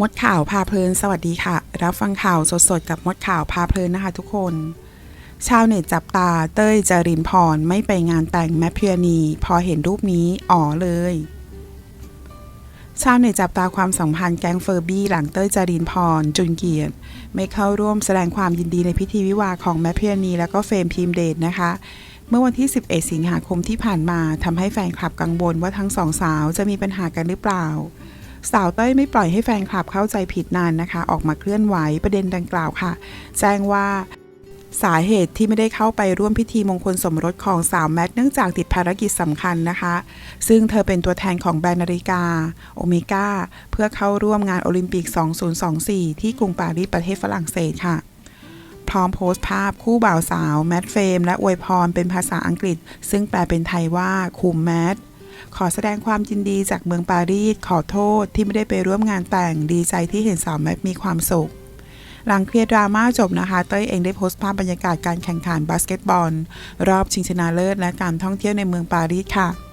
มดข่าวพาเพลิน สวัสดีค่ะ รับฟังข่าวสดๆ กับมดข่าวพาเพลินนะคะทุกคน ชาวเน็ตจับตาเต้ยจรินพรไม่ไปงานแต่งแมทเพียนี พอเห็นรูปนี้อ๋อเลย ชาวเน็ตจับตาความสัมพันธ์แก๊งเฟอร์บี้หลังเต้ยจรินพรจุนเกียรติ ไม่เข้าร่วมแสดงความยินดีในพิธีวิวาห์ของแมทเพียนีและก็เฟรมพิมเดทนะคะเมื่อวันที่ 11 สิงหาคมที่ผ่านมาทำให้แฟนคลับกังวลว่าทั้งสองสาวจะมีปัญหากันหรือเปล่า สาวเต้ยไม่ปล่อยให้แฟนคลับเข้าใจผิดนานนะคะ ออกมาเคลื่อนไหวประเด็นดังกล่าวค่ะ แจ้งว่าสาเหตุที่ไม่ได้เข้าไปร่วมพิธีมงคลสมรสของสาวแมทเนื่องจากติดภารกิจสำคัญนะคะ ซึ่งเธอเป็นตัวแทนของแบรนด์นาฬิกา โอเมก้า เพื่อเข้าร่วมงานโอลิมปิก 2024 ที่กรุงปารีสประเทศฝรั่งเศสค่ะ พร้อมโพสต์ภาพคู่บ่าวสาว แมทเฟรมและอวยพรเป็นภาษาอังกฤษ ซึ่งแปลเป็นไทยว่าคุมแมท ขอแสดงความยินดีจากเมืองปารีส ขอโทษที่ไม่ได้ไปร่วมงานแต่ง ดีใจที่เห็นสาวแมทมีความสุข หลังเคลียร์ดราม่าจบนะคะ เต้ยเองได้โพสต์ภาพบรรยากาศการแข่งขันบาสเกตบอล รอบชิงชนะเลิศและการท่องเที่ยวในเมืองปารีสค่ะ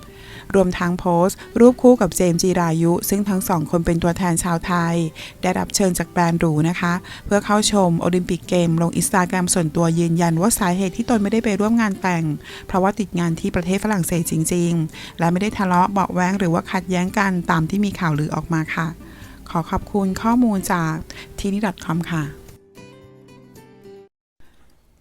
รวมทั้งโพสต์ รูปคู่กับเจมส์จีรายุ ซึ่งทั้งสองคนเป็นตัวแทนชาวไทย ได้รับเชิญจากแบรนด์หรูนะคะ เพื่อเข้าชมโอลิมปิกเกม ลงอินสตาแกรมส่วนตัวยืนยันว่าสาเหตุที่ตนไม่ได้ไปร่วมงานแต่ง เพราะว่าติดงานที่ประเทศฝรั่งเศสจริง ๆ และไม่ได้ทะเลาะเบาแว้งหรือว่าขัดแย้งกันตามที่มีข่าวลือออกมาค่ะ ขอขอบคุณข้อมูลจากทีนี่ .com ค่ะ